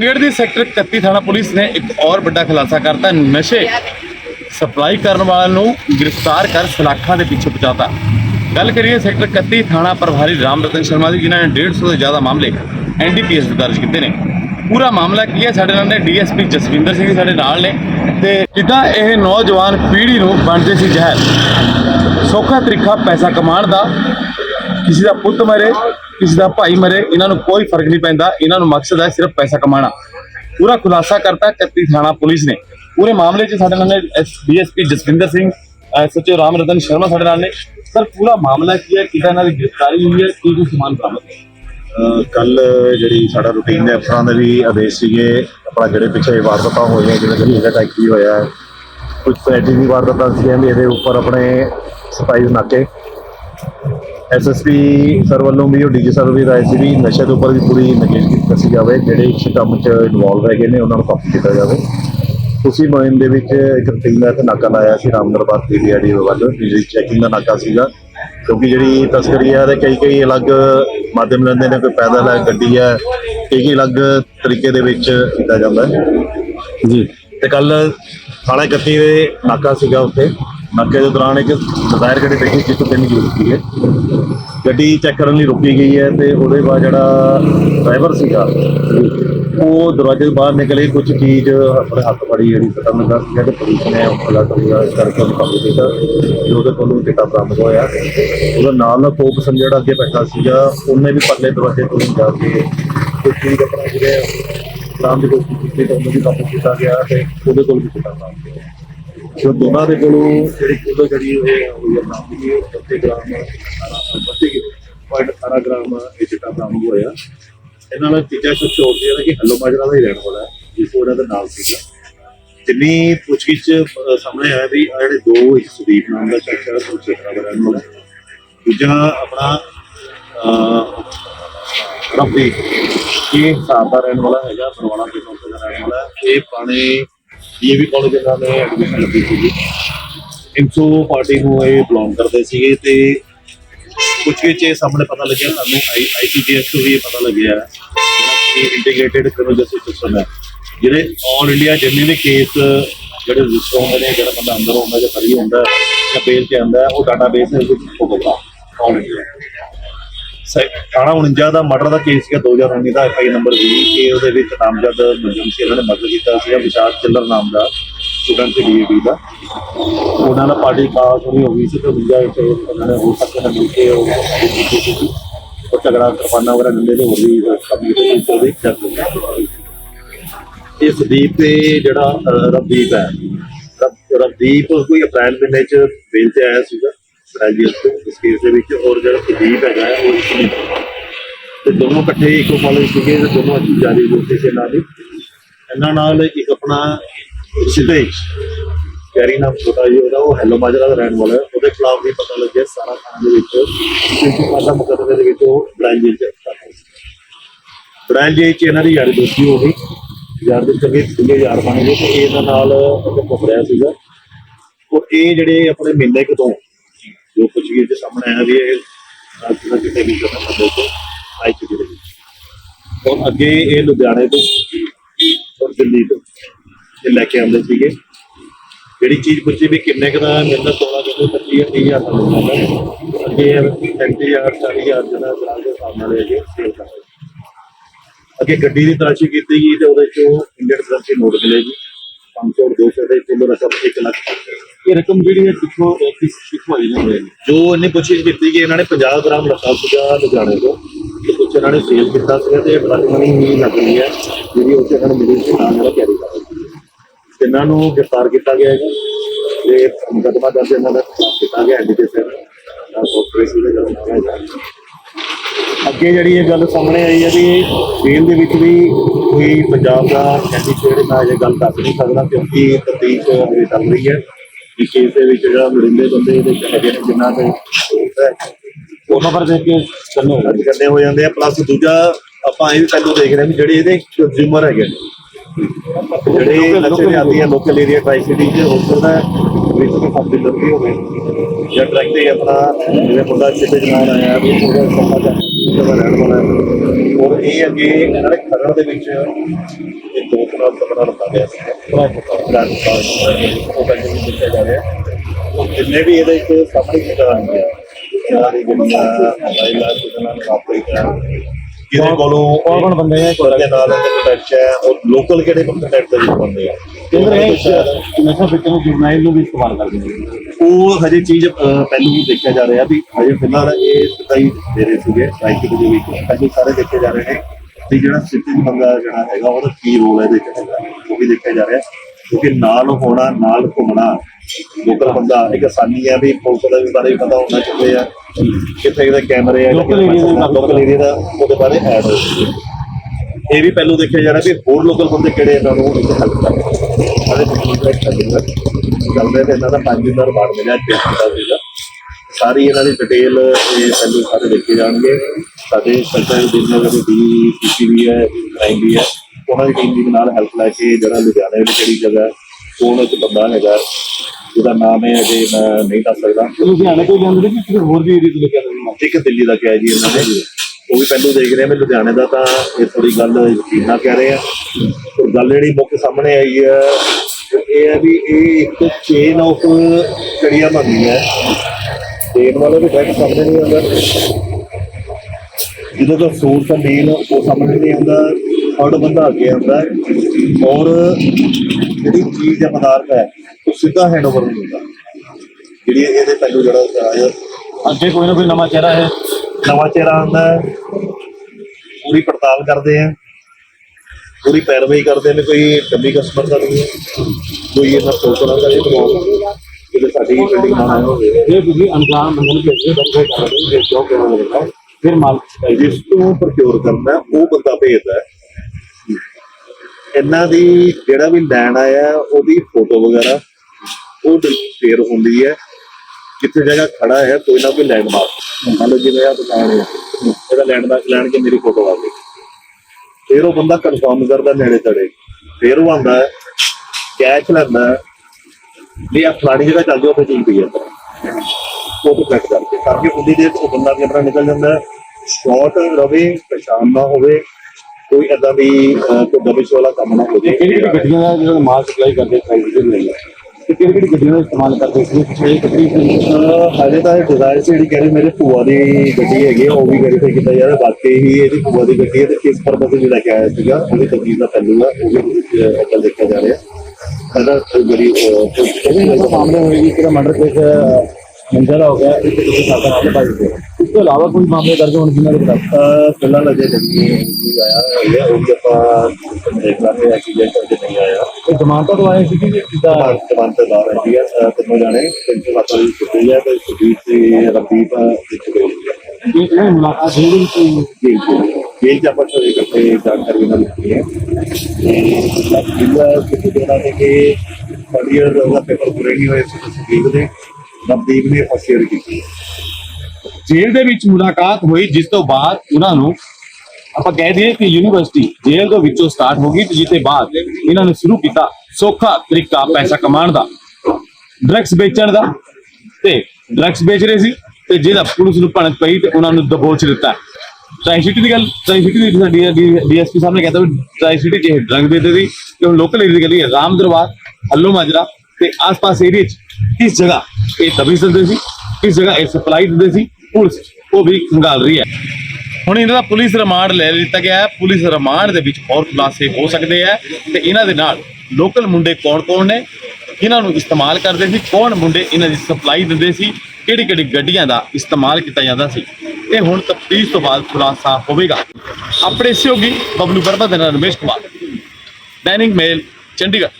ਚੰਡੀਗੜ੍ਹ ਦੀ sector 31 ਥਾਣਾ police ਨੇ ਇੱਕ ਔਰ ਵੱਡਾ ਖੁਲਾਸਾ ਕਰਤਾ। ਨਸ਼ੇ ਸਪਲਾਈ ਕਰਨ ਵਾਲਿਆਂ ਨੂੰ ਗ੍ਰਿਫਤਾਰ ਕਰ ਸਲਾਖਾਂ ਦੇ ਪਿੱਛੇ ਪਹੁੰਚਾਤਾ। ਗੱਲ ਕਰੀਏ ਸੈਕਟਰ 31 ਥਾਣਾ ਪ੍ਰਭਾਰੀ ਰਾਮ ਰਤਨ ਸ਼ਰਮਾ ਦੀ, ਜਿਨ੍ਹਾਂ ਨੇ 150 ਤੋਂ ਜ਼ਿਆਦਾ ਮਾਮਲੇ ਐਨਡੀਪੀਐਸ ਦਰਜ ਕੀਤੇ ਨੇ। ਪੂਰਾ ਮਾਮਲਾ ਕੀ ਹੈ? ਸਾਡੇ ਨਾਲ ਨੇ ਡੀਐਸਪੀ ਜਸਵਿੰਦਰ ਸਿੰਘ ਸਾਡੇ ਨਾਲ ਨੇ ਤੇ ਜਿੱਦਾਂ ਇਹ ਨੌਜਵਾਨ ਪੀੜ੍ਹੀ ਨੂੰ ਬਣਦੇ ਸੀ ਜ਼ਹਿਰ, ਸੌਖਾ ਤਰੀਕਾ ਪੈਸਾ ਕਮਾਉਣ ਦਾ, ਕਿਸੇ ਦਾ ਪੁੱਤ ਮਰੇ ਕਿਸੇ ਦਾ ਭਾਈ ਮਰੇ ਇਹਨਾਂ ਨੂੰ ਕੋਈ ਫ਼ਰਕ ਨਹੀਂ ਪੈਂਦਾ। ਇਹਨਾਂ ਨੂੰ ਮਕਸਦ ਹੈ ਸਿਰਫ ਪੈਸਾ ਕਮਾਉਣਾ। ਪੂਰਾ ਖੁਲਾਸਾ ਕਰਤਾ 31 ਥਾਣਾ ਪੁਲਿਸ ਨੇ। ਪੂਰੇ ਮਾਮਲੇ 'ਚ ਸਾਡੇ ਨਾਲ ਡੀਐਸਪੀ ਜਸਵਿੰਦਰ ਸਿੰਘ ਐਸਐਚਓ ਰਾਮ ਰਤਨ ਸ਼ਰਮਾ ਸਾਡੇ ਨਾਲ ਨੇ। ਸਰ ਪੂਰਾ ਮਾਮਲਾ ਕੀ ਹੈ? ਕਿਹਦਾ ਇਹਨਾਂ ਗ੍ਰਿਫਤਾਰੀ ਹੋਈ ਹੈ? ਕੀ ਕੀ ਸਮਾਨ ਬਰਾਮਦ ਹੈ ਕੱਲ ਜਿਹੜੀ ਸਾਡਾ ਰੂਟੀਨ ਦੇ ਅਫਸਰਾਂ ਦੇ ਵੀ ਆਦੇਸ਼ ਸੀਗੇ ਆਪਣਾ ਜਿਹੜੇ ਪਿੱਛੇ ਵਾਰਦਾਤਾਂ ਹੋਈਆਂ ਜਿਵੇਂ ਕਿ ਅਟੈਕ ਵੀ ਹੋਇਆ ਹੈ, ਕੁਝ ਪੈਟੀ ਦੀ ਵਾਰਦਾਤਾਂ ਸੀਗੀਆਂ ਇਹਦੇ ਉੱਪਰ ਆਪਣੇ ਸਫਾਈਜ਼ ਨਾਕੇ। ਐਸਐਸਪੀ ਸਰ ਵੱਲੋਂ ਵੀ ਉਹ ਡੀਜੀ ਸਰ ਵੀ ਰਾਏ ਸੀ ਵੀ ਨਸ਼ੇ ਦੇ ਉੱਪਰ ਵੀ ਪੂਰੀ ਨਕੇਸ਼ ਕੀਤੀ ਜਾਵੇ ਜਿਹੜੇ ਇਸ ਕੰਮ 'ਚ ਇਨਵੋਲਵ ਹੈਗੇ ਨੇ ਉਹਨਾਂ ਨੂੰ ਕਾਬੂ ਕੀਤਾ ਜਾਵੇ। ਉਸੇ ਮੁਹਿੰਮ ਦੇ ਵਿੱਚ ਇੱਕ ਰੂਟੀਨ ਦਾ ਇੱਕ ਨਾਕਾ ਲਾਇਆ ਸੀ ਰਾਮਨਗਰ ਪੀਡੀਆਰਡੀ ਵੱਲ ਜਿਹੜੀ ਚੈਕਿੰਗ ਦਾ ਨਾਕਾ ਸੀਗਾ। ਕਿਉਂਕਿ ਜਿਹੜੀ ਤਸਕਰੀ ਹੈ ਤੇ ਕਈ ਕਈ ਅਲੱਗ ਮਾਧਿਅਮ ਲੈਂਦੇ ਨੇ ਕੋਈ ਪੈਦਲ ਹੈ ਗੱਡੀ ਹੈ ਕਈ ਕਈ ਅਲੱਗ ਤਰੀਕੇ ਦੇ ਵਿੱਚ ਕੀਤਾ ਜਾਂਦਾ ਹੈ। ਜੀ। ਤੇ ਕੱਲ ਥਾਣਾ ਇਕੱਤੀ ਦੇ ਨਾਕਾ ਸੀਗਾ ਉੱਥੇ। ਨਾਕੇ ਦੇ ਦੌਰਾਨ ਇੱਕ ਡਿਜ਼ਾਇਰ ਗੱਡੀ ਦੇਖੀ ਜਿਸ ਤੋਂ ਤਿੰਨ ਕੀ ਰੁਕੀ ਹੈ। ਗੱਡੀ ਚੈੱਕ ਕਰਨ ਲਈ ਰੁਕੀ ਗਈ ਹੈ ਤੇ ਉਹਦੇ ਬਾਅਦ ਜਿਹੜਾ ਡਰਾਈਵਰ ਸੀਗਾ, ਉਹ ਦਰਵਾਜ਼ੇ ਤੋਂ ਬਾਹਰ ਨਿਕਲੇ ਕੁਝ ਚੀਜ਼ ਆਪਣੇ ਹੱਥ ਫੜੀ ਜਿਹੜੀ ਪਤਾ ਲੱਗਾ ਸੀਗਾ ਕਿ ਪੁਲਿਸ ਨੇ ਉਹ ਲੱਗ ਗਿਆ ਇਸ ਕਰਕੇ ਉਹਨੂੰ ਕਾਬੂ ਕੀਤਾ ਤੇ ਉਹਦੇ ਕੋਲੋਂ ਚਿੱਟਾ ਬਰਾਮਦ ਹੋਇਆ। ਉਹਦਾ ਨਾਲ ਨਾਲ ਕੋਪ ਜਿਹੜਾ ਅੱਗੇ ਬੈਠਾ ਸੀਗਾ, ਉਹਨੇ ਵੀ ਪਰਲੇ ਦਰਵਾਜ਼ੇ ਤੋਂ ਜਾ ਕੇ ਕੁਝ ਚੀਜ਼ ਆਪਣਾ ਜਿਹੜੇ ਬਰਾਮਦ ਕੀਤੀ ਤਾਂ ਉਹਨੂੰ ਵੀ ਕਾਬੂ ਕੀਤਾ ਗਿਆ ਤੇ ਉਹਦੇ ਕੋਲ ਵੀ ਚਿੱਟਾ ਬਰਾਮਦ ਹੋਇਆ। ਸੋ ਦੋਨਾਂ ਦੇ ਕੋਲੋਂ ਜਿਹੜੀ ਫੋਟੋ ਜਿਹੜੀ ਹੋਈ ਹੈ ਬਰਾਮਦ ਹੋਈ ਉਹ 32 ਗ੍ਰਾਮ 32 ਗ੍ਰਾਮ ਇਹ ਚਿੱਟਾ ਬਰਾਮਦ ਹੋਇਆ। ਇਹਨਾਂ ਦਾ ਤੀਜਾ ਸ਼ਖਸ ਹੋਰ ਜਿਹੜਾ ਕਿ ਹੱਲੋ ਮਾਜਰਾ ਦਾ ਹੀ ਰਹਿਣ ਵਾਲਾ ਹੈ ਜਿਸ ਉਹਨਾਂ ਦਾ ਨਾਮ ਸੀਗਾ। ਜਿੰਨੀ ਪੁੱਛਗਿੱਛ ਸਾਹਮਣੇ ਆਇਆ ਵੀ ਆਹ ਜਿਹੜੇ ਦੋ ਇੱਕ ਸੁਦੀਪ ਨਾਮ ਦਾ ਸ਼ਖਸ ਹੈ, ਉਹ ਚੇਤਨਾ ਰਹਿਣ ਵਾਲਾ ਦੂਜਾ ਆਪਣਾ, ਅਹ ਇਹ ਹਿਸਾਬ ਦਾ ਰਹਿਣ ਵਾਲਾ ਹੈਗਾ, ਬਰਵਾਲਾ ਦੇ ਦਾ ਰਹਿਣ ਵਾਲਾ ਇਹ ਪਾਣੇ ਡੀਏਵੀ ਕਾਲਜ ਦਾ ਨੇ ਐਡਮਿਸ਼ਨ ਲੱਗੀ ਸੀਗੀ। ਇਨਸੋ ਪਾਰਟੀ ਨੂੰ ਇਹ ਬਿਲੋਂਗ ਕਰਦੇ ਸੀਗੇ ਤੇ ਕੁਝ ਵਿੱਚ ਇਹ ਸਾਹਮਣੇ ਪਤਾ ਲੱਗਿਆ, ਸਾਨੂੰ ਆਈਸੀਜੀਐਸ ਤੋਂ ਵੀ ਇਹ ਪਤਾ ਲੱਗਿਆ ਜਿਹੜਾ ਕਿ ਇੰਟੀਗ੍ਰੇਟਿਡ ਕ੍ਰਿਮੀਨਲ ਜਸਟਿਸ ਸਿਸਟਮ ਹੈ। ਜਿਹੜੇ ਆਲ ਇੰਡੀਆ ਜਿੰਨੇ ਵੀ ਕੇਸ ਜਿਹੜੇ ਰਜਿਸਟਰ ਹੁੰਦੇ ਨੇ, ਜਿਹੜਾ ਬੰਦਾ ਅੰਦਰ ਹੁੰਦਾ ਜਾਂ ਫਰੀ ਹੁੰਦਾ ਜਾਂ ਬੇਲ ਤੇ ਆਉਂਦਾ, ਉਹ ਡਾਟਾਬੇਸ ਦੇ ਵਿੱਚ ਹੋਵੇਗਾ ਆਲ ਇੰਡੀਆ ਥਾਣਾ 49 ਦਾ ਮਰਡਰ ਦਾ ਕੇਸ ਸੀਗਾ 2019 ਦਾ ਐਫਆਈ ਨੰਬਰ 20 ਇਹ ਉਹਦੇ ਵਿੱਚ ਨਾਮਜ਼ਦ ਮੁਲਜ਼ਮ ਸੀ, ਇਹਨਾਂ ਨੇ ਮਰਡਰ ਕੀਤਾ ਸੀਗਾ, ਵਿਸ਼ਾਲ ਚਿੱਲਰ ਨਾਮ ਦਾ ਸਟੂਡੈਂਟ ਸੀ ਡੀਏਵੀ ਦਾ। ਉਹਨਾਂ ਨਾਲ ਪਾਰਟੀ ਕਾਸ ਹੋਣੀ ਹੋ ਗਈ ਸੀ ਤੇ ਦੂਜਾ ਇੱਕ ਉਹਨਾਂ ਨੇ ਹੋ ਸਕੇ ਨਾ ਮਿਲ ਕੇ ਉਹ ਉਹ ਝਗੜਾ ਕਰਪਾਨਾ ਵਗੈਰਾ ਡੰਡੇ ਦੇ ਹੋਰ ਵੀ ਕੰਮ ਕੀਤੇ ਸੀ ਉਹਦੇ ਕਰ ਦਿੱਤੇ ਇਹ ਤੇ ਜਿਹੜਾ ਰਵਦੀਪ ਹੈ। ਰਵਦੀਪ ਕੋਈ ਅਪ੍ਰੈਲ ਮਹੀਨੇ ਚ ਬੇਲ ਤੇ ਆਇਆ ਸੀਗਾ। ਬ੍ਰਾਜ਼ੀਲ ਤੋਂ ਇਸ ਕੇਸ ਦੇ ਵਿੱਚ ਔਰ ਜਿਹੜਾ ਸੁਦੀਪ ਹੈਗਾ ਹੈ, ਉਹ ਇਸ ਵਿੱਚ ਤੇ ਦੋਨੋਂ ਇਕੱਠੇ ਇੱਕੋ ਕਾਲਜ ਸੀਗੇ ਤੇ ਦੋਨੋਂ ਜਾਰੀ ਦੋਸਤੀ ਸੀ ਨਾਲ ਹੀ। ਇਹਨਾਂ ਨਾਲ ਇੱਕ ਆਪਣਾ ਸਿੱਧੇਸ਼ ਕੈਰੀ ਨਾਮ ਛੋਟਾ ਜੀ ਉਹਦਾ ਉਹ ਹੈਲੋ ਮਾਜਰਾ ਦਾ ਰਹਿਣ ਵਾਲਾ ਹੈ। ਉਹਦੇ ਖਿਲਾਫ ਵੀ ਪਤਾ ਲੱਗਿਆ ਸਾਰਾ ਥਾਣੇ ਦੇ ਵਿੱਚ ਕਿਉਂਕਿ ਪਾਸਾ ਮੁਕੱਦਮੇ ਦੇ ਵਿੱਚ ਉਹ ਬ੍ਰਾਂਚ ਚ ਬ੍ਰਾਂਚ ਚ ਇਹਨਾਂ ਦੀ ਯਾਰੀ ਦੋਸਤੀ ਹੋ ਗਈ। ਯਾਰ ਦੇ ਚੰਗੇ ਚੰਗੇ ਯਾਰ ਬਣ ਗਏ ਤੇ ਇਹਨਾਂ ਨਾਲ ਉਹ ਘੁੰਮ ਰਿਹਾ ਸੀਗਾ। ਉਹ ਇਹ ਜਿਹੜੇ ਆਪਣੇ ਮਹੀਨੇ ਕੁ ਤੋਂ ਜੋ ਕੁਝ ਵੀ ਇਹਦੇ ਸਾਹਮਣੇ ਆਇਆ ਵੀ ਇਹ ਰਾਜਸਥਾਨ ਕਿਤੇ ਵੀ ਕਰਨਾ ਪੱਲੇ ਤੋਂ ਆਈ ਚੁੱਕੀ ਦੇ ਔਰ ਅੱਗੇ ਇਹ ਲੁਧਿਆਣੇ ਤੋਂ ਔਰ ਦਿੱਲੀ ਤੋਂ ਇਹ ਲੈ ਕੇ ਆਉਂਦੇ ਸੀਗੇ। ਜਿਹੜੀ ਚੀਜ਼ ਪੁੱਛੀ ਵੀ ਕਿੰਨੇ ਕੁ ਮਿਲਦਾ 16 ਕਿਲੋ 25 30000 ਦਾ ਮਿਲਦਾ ਅੱਗੇ 35000 40000 ਜਿਹੜਾ ਗ੍ਰਾਮ ਦੇ ਹਿਸਾਬ ਨਾਲ ਸੇਲ ਕਰਦੇ ਅੱਗੇ ਗੱਡੀ ਦੀ ਤਲਾਸ਼ੀ ਕੀਤੀ ਗਈ ਤੇ ਉਹਦੇ ਚੋਂ ਇੰਡੀਅਨ ਕਰੰਸੀ ਨੋਟ ਮਿਲੇਗੀ। 500 ਔਰ 200 ਦੇ ਕੁੱਲ ਰਕਮ 1 ਲੱਖ ਇਹ ਰਕਮ ਜਿਹੜੀ ਹੈ ਕਿੱਥੋਂ ਅਹ, ਕਿਸ ਕਿੱਥੋਂ ਆਈ ਜਾਂਦੀ ਹੈ? ਜੋ ਇਹਨੇ ਪੁੱਛਿਸ਼ ਕੀਤੀ ਕਿ ਇਹਨਾਂ ਨੇ 50 ਗ੍ਰਾਮ ਲੱਖਾ ਸੀਗਾ ਲੁਧਿਆਣੇ ਤੋਂ ਤੇ ਕੁਛ ਇਹਨਾਂ ਨੇ ਸੇਲ ਕੀਤਾ ਸੀਗਾ ਤੇ ਬਲੱਡ ਮਨੀ ਹੀ ਲੱਗ ਰਹੀ ਹੈ ਜਿਹੜੀ ਉੱਥੇ ਇਹਨਾਂ ਨੂੰ ਮਿਲੀ ਸੀ ਨਾਲ ਜਿਹੜਾ ਕੈਰੀ ਕਰ ਰਹੇ ਸੀ। ਤਿੰਨਾਂ ਨੂੰ ਗ੍ਰਿਫਤਾਰ ਕੀਤਾ ਗਿਆ ਹੈ ਤੇ ਮੁਕੱਦਮਾ ਦਰਜ ਇਹਨਾਂ ਦਾ ਖਿਲਾਫ ਕੀਤਾ ਗਿਆ ਐਡੀ ਤੇ ਫਿਰ ਨਾਲ ਦੇ ਅੱਗੇ ਜਿਹੜੀ ਇਹ ਗੱਲ ਸਾਹਮਣੇ ਆਈ ਹੈ ਵੀ ਜੇਲ੍ਹ ਦੇ ਵਿੱਚ ਵੀ ਕੋਈ ਪੰਜਾਬ ਦਾ ਕੈਂਡੀਡੇਟ ਮੈਂ ਇਹ ਗੱਲ ਦੱਸ ਨਹੀਂ ਸਕਦਾ ਕਿਉਂਕਿ ਤਫਤੀਸ਼ ਅਜੇ ਚੱਲ ਰਹੀ ਹੈ। ਕਿ ਕੇਸ ਦੇ ਵਿੱਚ ਜਿਹੜਾ ਲੋੜੀਂਦੇ ਬੰਦੇ ਇਹਦੇ ਵਿੱਚ ਹੈਗੇ ਨੇ ਜਿਨ੍ਹਾਂ ਦੇ ਦੋਸ਼ ਹੈ। ਉਹਨਾਂ ਪਰ ਦੇਖ ਕੇ ਕਰਨੇ ਹੋ ਜਾਂਦੇ। ਕਰਨੇ ਹੋ ਜਾਂਦੇ ਆ ਪਲੱਸ ਦੂਜਾ ਆਪਾਂ ਇਹ ਵੀ ਪਹਿਲਾਂ ਦੇਖ ਰਹੇ ਹਾਂ ਵੀ ਜਿਹੜੇ ਇਹਦੇ ਕੰਜ਼ਿਊਮਰ ਹੈਗੇ ਨੇ। ਜਿਹੜੇ ਨਸ਼ੇ ਦੇ ਆਦੀ ਹੈ ਲੋਕਲ। ਏਰੀਆ ਟ੍ਰਾਈ ਸਿਟੀ ਚ ਹੋ ਸਕਦਾ ਵਿੱਚ ਕੋਈ ਕੰਪਨੀ ਲੱਗੀ ਹੋਵੇ। ਜਾਂ ਡਾਇਰੈਕਟ ਹੀ ਆਪਣਾ ਜਿਵੇਂ ਮੁੰਡਾ ਚਿੱਟੇ ਜਨਾਨ ਆਇਆ ਵੀ ਉਹਦਾ ਸਮਾਂ ਦਾ ਰਹਿਣ ਵਾਲਾ ਹੈ। ਔਰ ਇਹ ਅੱਗੇ ਇਹਨਾਂ ਦੇ ਖਰੜ ਦੇ ਵਿੱਚ ਇਹ ਦੋ ਲੱਗਾ ਗਿਆ ਸੀ ਬ੍ਰਾਂਡ ਉਹ ਪਹਿਲੇ ਵੀ ਦੇਖਿਆ ਜਾ ਰਿਹਾ ਉਹ ਜਿੰਨੇ ਵੀ ਇਹਦੇ ਇੱਕ ਸਾਹਮਣੇ ਕੀ ਗਿਆ ਸਾਰੀ ਗੱਡੀਆਂ ਮੋਬਾਈਲ ਆ ਜਿਹਨਾਂ ਨਾਲ ਕਿਹਦੇ ਕੋਲੋਂ ਕੌਣ ਬੰਦੇ ਹੈ ਦੇ ਨਾਲ ਕੰਟੈਕਟ ਹੈ ਔਰ ਲੋਕਲ ਕਿਹੜੇ ਕੰਟੈਕਟ ਦੇ ਬੰਦੇ ਆ ਕਹਿੰਦੇ ਇਹ ਨਸ਼ਾ ਨੂੰ ਜੁਰਨਾਈਲ ਨੂੰ ਵੀ ਇਸਤੇਮਾਲ ਕਰਦੇ ਉਹ ਹਜੇ ਚੀਜ਼ ਪਹਿਲੂ ਵੀ ਦੇਖਿਆ ਜਾ ਰਿਹਾ ਵੀ ਹਜੇ ਫਿਲਹਾਲ ਇਹ ਸਿੱਧਾ ਦੇ ਰਹੇ ਸੀਗੇ। ਰਾਈਟ ਦੇ ਵਿੱਚ ਪਹਿਲੂ ਸਾਰੇ ਦੇਖੇ ਜਾ ਰਹੇ ਨੇ। ਵੀ ਜਿਹੜਾ ਸਿੱਧੀ ਬੰਦਾ ਜਿਹੜਾ ਹੈਗਾ ਉਹਦਾ ਕੀ ਰੋਲ ਹੈ ਇਹਦੇ ਵਿੱਚ ਹੈਗਾ। ਉਹ ਵੀ ਦੇਖਿਆ ਜਾ ਰਿਹਾ ਕਿਉਂਕਿ ਨਾਲ ਹੋਣਾ ਨਾਲ ਘੁੰਮਣਾ ਲੋਕਲ ਬੰਦਾ ਇੱਕ ਆਸਾਨੀ ਹੈ ਵੀ ਪੁਲਿਸ ਦਾ ਵੀ ਬਾਰੇ ਪਤਾ ਹੋਣਾ ਚਾਹੀਦਾ ਆ ਕਿੱਥੇ ਕਿਤੇ ਕੈਮਰੇ ਹੈ Local area ਦਾ ਲੋਕਲ ਏਰੀਆ ਦਾ ਉਹਦੇ ਬਾਰੇ ਐਡ ਹੋ ਇਹ ਵੀ ਪਹਿਲੂ ਦੇਖਿਆ ਜਾ ਰਿਹਾ ਵੀ ਹੋਰ ਲੋਕਲ ਬੰਦੇ ਕਿਹੜੇ ਇਹਨਾਂ ਨੂੰ। ਇੱਕ ਹੈਲਪ ਕਰਦੇ ਸਾਰੇ ਕੰਪਲੀਟ ਚੱਲਦੇ ਚੱਲਦੇ ਤੇ ਇਹਨਾਂ ਦਾ 5 ਦਿਨ ਦਾ ਰਿਮਾਂਡ ਮਿਲਿਆ ਦਾ ਸੀਗਾ ਸਾਰੀ ਇਹਨਾਂ ਦੀ ਡਿਟੇਲ ਇਹ ਪਹਿਲੂ ਸਾਰੇ ਦੇਖੇ ਜਾਣਗੇ। ਸਾਡੇ ਸੈਂਟਰ ਦੇ ਨਾਲ ਦੀ ਡੀ ਵੀ ਹੈ ਕ੍ਰਾਈਮ ਵੀ ਹੈ ਉਹਨਾਂ ਦੀ ਟੀਮ ਦੇ ਨਾਲ ਹੈਲਪ ਲੈ ਕੇ ਜਿਹੜਾ ਲੁਧਿਆਣੇ ਵਿੱਚ ਕਿਹੜੀ ਜਗ੍ਹਾ ਕੌਣ ਇੱਕ ਬੰਦਾ ਹੈਗਾ ਜਿਹਦਾ ਨਾਮ ਹੈ ਅਜੇ ਮੈਂ ਨਹੀਂ ਦੱਸ ਸਕਦਾ। ਲੁਧਿਆਣੇ ਤੋਂ ਜਾਂਦੇ ਕਿ ਕਿਸੇ ਹੋਰ ਵੀ ਏਰੀਆ ਤੋਂ ਲੈ ਕੇ ਆਉਂਦੇ ਇੱਕ ਦਿੱਲੀ ਦਾ ਕਿਹਾ ਜੀ ਇਹਨਾਂ ਨੇ। ਉਹ ਵੀ ਪਹਿਲੂ ਦੇਖ ਰਹੇ ਆ ਵੀ ਲੁਧਿਆਣੇ ਦਾ ਤਾਂ ਇਹ ਥੋੜੀ ਗੱਲ ਯਕੀਨ ਕਹਿ ਰਹੇ ਆ। ਗੱਲ ਜਿਹੜੀ ਮੁੱਖ ਸਾਹਮਣੇ ਆਈ ਹੈ ਇਹ ਹੈ ਵੀ ਇਹ ਇੱਕ ਚੇਨ ਆਫ ਕੜੀਆਂ ਬਣਦੀ ਹੈ। ਚੇਨ ਵਾਲੇ ਵੀ ਡਾਇਰੈਕਟ ਸਾਹਮਣੇ ਨਹੀਂ ਆਉਂਦਾ। ਜਿਹਦੇ ਦਾ ਸੋਰਸ ਹੈ ਮੇਨ ਉਹ ਸਾਹਮਣੇ ਨਹੀਂ ਆਉਂਦਾ ਥਰਡ ਬੰਦਾ ਅੱਗੇ ਆਉਂਦਾ ਔਰ ਜਿਹੜੀ ਚੀਜ਼ ਦਾ ਪਦਾਰਥ ਹੈ, ਉਹ ਸਿੱਧਾ ਹੈਂਡਓਵਰ ਨਹੀਂ ਹੁੰਦਾ। ਜਿਹੜੀ ਇਹਦੇ ਪਹਿਲੂ ਜਿਹੜਾ ਆਇਆ, ਅੱਗੇ ਕੋਈ ਨਾ ਕੋਈ ਨਵਾਂ ਚਿਹਰਾ ਹੈ, ਨਵਾਂ ਚਿਹਰਾ ਆਉਂਦਾ ਹੈ, ਪੂਰੀ ਪੜਤਾਲ ਕਰਦੇ ਆ, ਪੂਰੀ ਪੈਰਵਾਈ ਕਰਦੇ ਨੇ, ਕੋਈ ਡੰਮੀ ਕਸਟਮਰ ਦਾ ਨਹੀਂ ਕੋਈ ਇਹਨਾਂ ਸੋਚਣਾ ਦਾ ਨਹੀਂ ਬਣਾਉਂਦਾ ਕਿ ਸਾਡੀ ਬਿਲਡਿੰਗ ਨਾ ਹੋਵੇ ਇਹ ਤੁਸੀਂ ਅਣਜਾਣ ਬੰਦੇ ਨੂੰ ਭੇਜਦੇ ਬੰਦੇ ਕਰਦੇ ਨੇ ਜੋ ਕਿਵੇਂ ਲੱਗਦਾ ਫਿਰ ਮਾਲਕ ਜਿਸ ਤੋਂ ਪ੍ਰੋਕਿਉਰ ਕਰਨਾ ਉਹ ਬੰਦਾ ਭੇਜਦਾ ਇਹਨਾਂ ਦੀ ਜਿਹੜਾ ਵੀ ਲੈਣ ਆਇਆ, ਉਹਦੀ ਫੋਟੋ ਵਗੈਰਾ, ਉਹ ਸ਼ੇਅਰ ਹੁੰਦੀ ਹੈ। ਕਿੱਥੇ ਜਗ੍ਹਾ ਖੜਾ ਹੈ, ਕੋਈ ਨਾ ਕੋਈ ਲੈਂਡਮਾਰਕ ਮੰਨ ਲਓ ਜਿਵੇਂ ਆ ਦੁਕਾਨ ਹੈ, ਇਹਦਾ ਲੈਂਡਮਾਰਕ ਲੈਣ ਕੇ ਮੇਰੀ ਫੋਟੋ ਆ ਗਈ। ਫਿਰ ਉਹ ਬੰਦਾ ਕਨਫਰਮ ਕਰਦਾ ਨੇੜੇ ਤੜੇ। ਫਿਰ ਉਹ ਆਉਂਦਾ ਕੈਸ਼ ਲੈਂਦਾ ਹੈ। ਵੀ ਆ ਫਲਾਣੀ ਜਗ੍ਹਾ ਚੱਲ ਜਾਓ, ਉੱਥੇ ਚੀਜ਼ ਪਈ ਹੈ। ਫੋਟੋ ਕਲਿੱਕ ਕਰਕੇ ਕਰਕੇ ਦੇਰ 'ਚ ਉਹ ਬੰਦਾ ਵੀ ਆਪਣਾ ਨਿਕਲ ਜਾਂਦਾ ਸ਼ਾਰਟ ਰਵੇ ਪਛਾਣ ਨਾ ਹੋਵੇ ਕੋਈ ਏਦਾਂ ਦੀ ਕੋਈ ਦਬਿਸ਼ ਵਾਲਾ ਕੰਮ ਨਾ ਹੋ ਕਿਹੜੀ ਕਿਹੜੀ ਗੱਡੀਆਂ ਦਾ ਜਿਹੜਾ ਮਾਲ ਸਪਲਾਈ ਕਰਦੇ ਪ੍ਰਾਈਵੇਟ ਦੇ ਲਈ? ਤੇ ਕਿਹੜੀ ਕਿਹੜੀ ਗੱਡੀਆਂ ਦਾ ਇਸਤੇਮਾਲ ਕਰਦੇ ਸੀ? ਪਿਛਲੇ ਅਹ ਹਜੇ ਤਾਂ ਡਿਜ਼ਾਇਰ ਜਿਹੜੀ ਕਹਿ ਰਹੀ ਮੇਰੇ ਭੂਆ ਦੀ ਗੱਡੀ ਹੈਗੀ ਆ, ਉਹ ਵੀ ਵੈਰੀਫਾਈ ਕੀਤਾ ਜਾ ਰਿਹਾ। ਬਾਕੀ ਹੀ ਇਹਦੀ ਭੂਆ ਦੀ ਗੱਡੀ ਹੈ ਤੇ ਕਿਸ ਪਰਪਸ ਲਈ ਲੈ ਕੇ ਆਇਆ ਸੀਗਾ। ਉਹਦੀ ਤਸਦੀਕ ਦਾ ਪਹਿਲੂ ਹੈ ਉਹ ਵੀ ਅਕਲ ਦੇਖਿਆ ਜਾ ਰਿਹਾ। ਇਹਦੇ ਨਾਲ ਮਾਮਲੇ ਹੋਏ ਜੀ ਕਿਹੜਾ ਮਰਡਰ ਕੇਸ ਮੰਜ਼ਰ ਹੋ ਗਿਆ ਇੱਕ ਤੁਸੀਂ ਸਾਡਾ ਮਾਮਲਾ ਪਾਈ ਸੀ ਇਸ ਤੋਂ ਇਲਾਵਾ ਕੋਈ ਮਾਮਲੇ ਦਰਜ ਹੋਣ ਜਿਨ੍ਹਾਂ ਦੇ ਅਹ ਫਿਲਹਾਲ ਅਜੇ ਜਿਹੜੀ ਜੀ ਆਇਆ। ਹੋਇਆ ਉਹ ਵੀ ਆਪਾਂ ਦੇਖ ਲਾਂਗੇ ਐਕਸੀਡੈਂਟ ਅਜੇ ਨਹੀਂ ਆਇਆ। ਇਹ ਜ਼ਮਾਨਤਾਂ ਤੋਂ ਆਏ ਸੀ ਕਿ ਜਿੱਦਾਂ ਜਮਾਨ ਜਮਾਨ ਤੇ ਲਾ ਰਹੀ ਹੈ। ਤਿੰਨੋਂ ਜਾਣੇ ਤਿੰਨ ਸੱਤ ਦੀ ਛੁੱਟੀ ਹੈ ਤੇ ਸੁਜੀਤ ਤੇ ਰਵਦੀਪ ਵਿੱਚ ਗਏ। ਇਹ ਇਹ ਮੁਲਾਕਾਤ ਹੋਈ ਜੇਲ੍ਹ ਚ ਜੇਲ੍ਹ ਚ ਆਪਾਂ ਸਾਰੇ ਇਕੱਠੇ ਜਾਣਕਾਰੀ ਨਾਲ ਲਿਖੀ ਹੈ। ਤੇ ਜਿੰਦਾ ਕਿਸੇ ਦੇਣਾ ਨੇ ਕਿ ਸਾਡੀ ਉਹਦਾ ਪੇਪਰ ਪੂਰੇ ਨਹੀਂ ਹੋਏ ਸੀ ਸੁਜੀਤ ਦੇ। ਨਵਦੀਪ ਨੇ ਫਸਟ ਈਅਰ ਕੀਤੀ ਜੇਲ੍ਹ ਦੇ ਵਿੱਚ ਮੁਲਾਕਾਤ ਹੋਈ, ਜਿਸ ਤੋਂ ਬਾਅਦ ਉਹਨਾਂ ਨੂੰ ਆਪਾਂ ਕਹਿ ਦਈਏ ਕਿ ਯੂਨੀਵਰਸਿਟੀ ਜੇਲ੍ਹ ਦੇ ਵਿੱਚੋਂ ਸਟਾਰਟ ਹੋ ਗਈ ਤੇ ਜਿੱਤੇ ਬਾਅਦ ਇਹਨਾਂ ਨੇ ਸ਼ੁਰੂ ਕੀਤਾ ਸੌਖਾ ਤਰੀਕਾ ਪੈਸਾ ਕਮਾਉਣ ਦਾ ਡਰੱਗਸ ਵੇਚਣ ਦਾ ਤੇ ਡਰੱਗਸ ਵੇਚ ਰਹੇ ਸੀ ਤੇ ਜਿਹਦਾ ਪੁਲਿਸ ਨੂੰ ਭਣਕ ਪਈ ਤੇ ਉਹਨਾਂ ਨੂੰ ਦਬੋਚ ਦਿੱਤਾ। ਟ੍ਰਾਈ ਸਿਟੀ ਦੀ ਗੱਲ ਟ੍ਰਾਈ ਸਿਟੀ ਦੀ ਸਾਡੀ ਡੀਐਸਪੀ ਸਾਹਿਬ ਨੇ ਕਹਿੰਦਾ ਵੀ ਟ੍ਰਾਈ ਸਿਟੀ 'ਚ ਇਹ ਡਰੱਗ ਵੇਚਦੇ ਸੀ ਤੇ ਹੁਣ ਲੋਕਲ ਏਰੀਆ ਦੀ ਗੱਲ ਹੈ ਰਾਮ ਦਰਬਾਰ, ਹੱਲੋ ਮਾਜਰਾ ਤੇ ਆਸ-ਪਾਸ ਏਰੀਆ 'ਚ ਕਿਸ ਜਗ੍ਹਾ ਇਹ ਦਬੀ ਦਿੰਦੇ ਸੀ, ਕਿਸ ਜਗ੍ਹਾ ਇਹ ਸਪਲਾਈ ਦਿੰਦੇ ਸੀ, ਪੁਲਿਸ ਉਹ ਵੀ ਖੰਗਾਲ ਰਹੀ ਹੈ। ਹੁਣ ਇਹਨਾਂ ਦਾ ਪੁਲਿਸ ਰਿਮਾਂਡ ਲੈ ਲਿੱਤਾ ਗਿਆ ਹੈ। ਪੁਲਿਸ ਰਿਮਾਂਡ ਦੇ ਵਿੱਚ ਹੋਰ ਖੁਲਾਸੇ ਹੋ ਸਕਦੇ ਆ ਤੇ ਇਹਨਾਂ ਦੇ ਨਾਲ ਲੋਕਲ ਮੁੰਡੇ ਕੌਣ-ਕੌਣ ਨੇ, ਇਹਨਾਂ ਨੂੰ ਇਸਤੇਮਾਲ ਕਰਦੇ ਸੀ। ਕੌਣ ਮੁੰਡੇ ਇਹਨਾਂ ਦੀ ਸਪਲਾਈ ਦਿੰਦੇ ਸੀ ਕਿਹੜੀ ਕਿਹੜੀ ਗੱਡੀਆਂ ਦਾ ਇਸਤੇਮਾਲ ਕੀਤਾ ਜਾਂਦਾ ਸੀ। ਇਹ ਹੁਣ ਤਫਤੀਸ਼ ਤੋਂ ਬਾਅਦ ਖੁਲਾਸਾ ਹੋਵੇਗਾ। ਆਪਣੇ ਸਹਿਯੋਗੀ ਬਬਲੂ ਵਰਮਾ ਦੇ ਨਾਲ ਰਮੇਸ਼ ਕੁਮਾਰ। ਦੈਨਿਕ ਮੇਲ, ਚੰਡੀਗੜ੍ਹ।